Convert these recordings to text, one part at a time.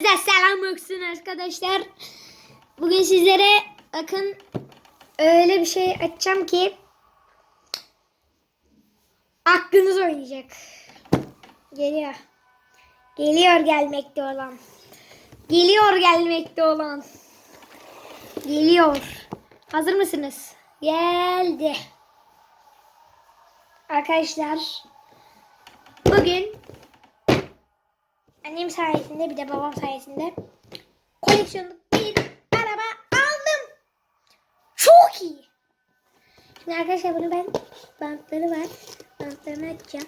Size selam olsun arkadaşlar. Bugün sizlere bakın öyle bir şey açacağım ki aklınız oynayacak. Geliyor. Geliyor gelmekte olan. Geliyor gelmekte olan. Geliyor. Hazır mısınız? Geldi. Arkadaşlar bugün annem sayesinde bir de babam sayesinde koleksiyonluk bir araba aldım. Çok iyi. Şimdi arkadaşlar bunu ben bantları var. Bantlarını açacağım.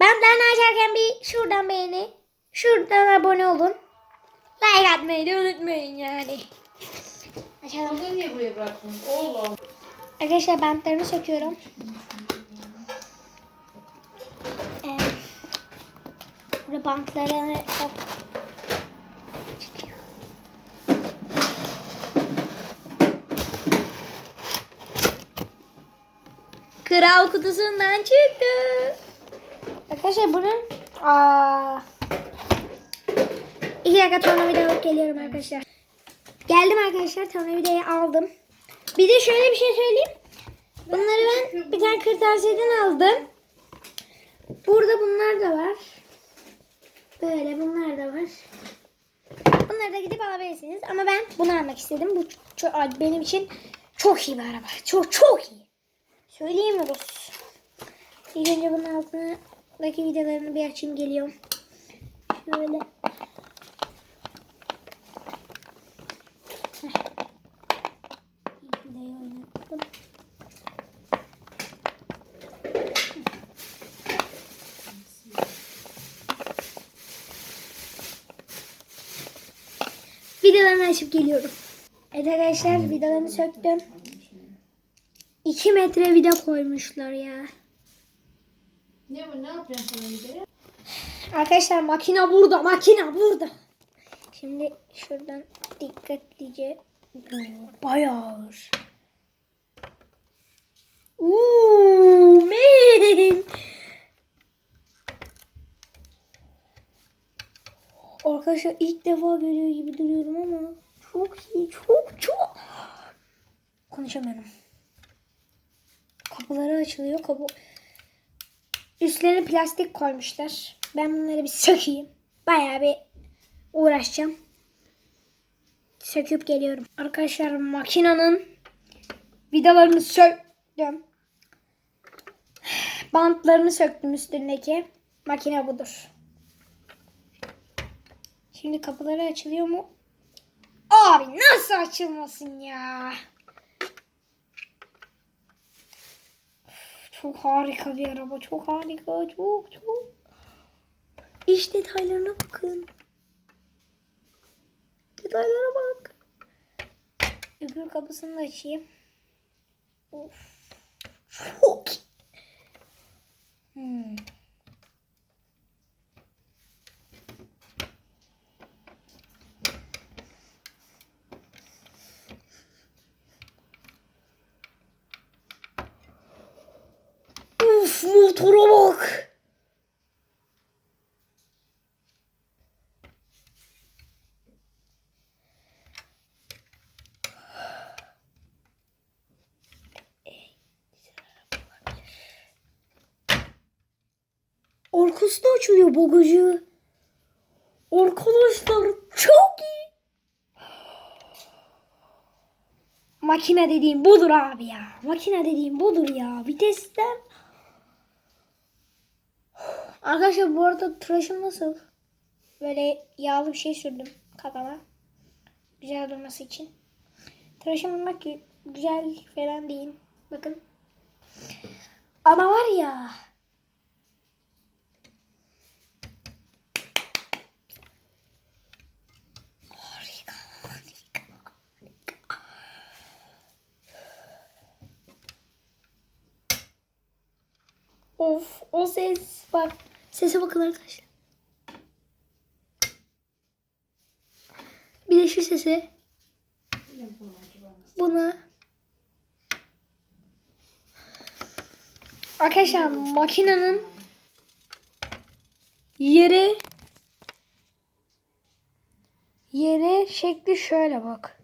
Bantlarını açarken bir şuradan beğeni, şuradan abone olun. Like atmayı da unutmayın yani. Açalım. Bunu niye buraya bıraktın? Oğlum. Arkadaşlar bantlarını söküyorum. Bantlarını çok Kral kutusundan çıktı. Arkadaşlar bunun aa, iki dakika tornavida alıp geliyorum arkadaşlar. Geldim arkadaşlar tornavidayı aldım. Bir de şöyle bir şey söyleyeyim. Bunları ben bir tane kırtasiyeden aldım. Burada bunlar da var. Böyle bunlar da var. Bunları da gidip alabilirsiniz. Ama ben bunu almak istedim. Bu çok, benim için çok iyi bir araba. Çok çok iyi. Söyleyemiyoruz. İlk önce bunun altındaki vidalarını bir açayım geliyorum. Şöyle. Vidalarını açıp geliyorum. Evet arkadaşlar vidalarını söktüm. 2 metre vida koymuşlar ya. Ne bu? Ne yapacaksın? Arkadaşlar makine burada, makine burada. Şimdi şuradan dikkatlice bayağı ağır. Uuu man. Arkadaşlar ilk defa görüyor gibi duruyorum ama çok iyi, çok çok. Konuşamıyorum. Kapıları açılıyor. Kapı Üstlerine plastik koymuşlar. Ben bunları bir sökeyim. Bayağı bir uğraşacağım. Söküp geliyorum. Arkadaşlar makinenin vidalarını söktüm. Bantlarını söktüm üstündeki. Makine budur. Şimdi kapıları açılıyor mu? Abi nasıl açılmasın ya? Çok harika bir araba. Çok harika. Çok çok. İş detaylarına bakın. Detaylara bak. Öbür kapısını da açayım. Of. Çok. Hmm. Uf motora bak. Arkası da açılıyor bagajı. Arkadaşlar çok iyi. Makine dediğim budur abi ya. Makine dediğim budur ya. Vitesten. Arkadaşlar bu arada tıraşım nasıl? Böyle yağlı bir şey sürdüm kafama. Güzel durması için. Tıraşım bak güzel falan değil. Bakın. Ama var ya. Of o ses bak. Sese bakın arkadaşlar. Bir de şu sese. Buna. Arkadaşlar makinenin yeri Yere şekli şöyle bak.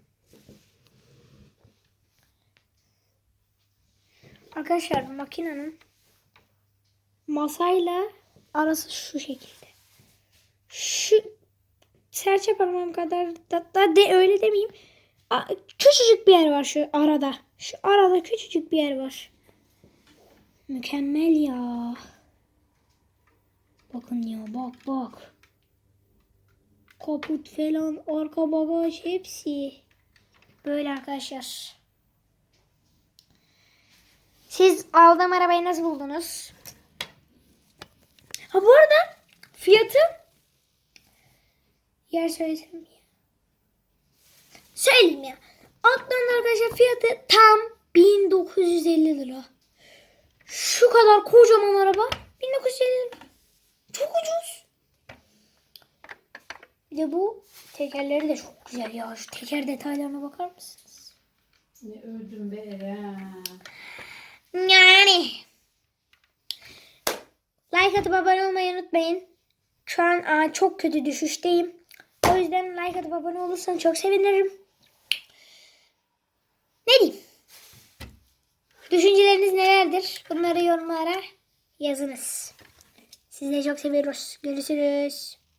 Arkadaşlar makinenin masayla arası şu şekilde. Şu serçe parmağım kadar da, de öyle demeyeyim. A- Küçücük bir yer var şu arada. Şu arada küçücük bir yer var. Mükemmel ya. Bakın ya bak bak. Kaput falan, arka bagaj hepsi. Böyle arkadaşlar. Siz aldığım arabayı nasıl buldunuz? Ha bu arada fiyatı yer söylesem ya? Söyleyeyim ya. Alttan arkadaşlar fiyatı tam 1950 lira. Şu kadar kocaman araba 1950 lira. Çok ucuz. Bir de bu tekerleri de çok güzel ya. Şu teker detaylarına bakar mısınız? Ne öldüm be Eren. Yani. Like atıp abone olmayı unutmayın. Şu an aa, çok kötü düşüşteyim. O yüzden like atıp abone olursan çok sevinirim. Ne diyeyim? Düşünceleriniz nelerdir? Bunları yorumlara yazınız. Sizi de çok seviyoruz. Görüşürüz.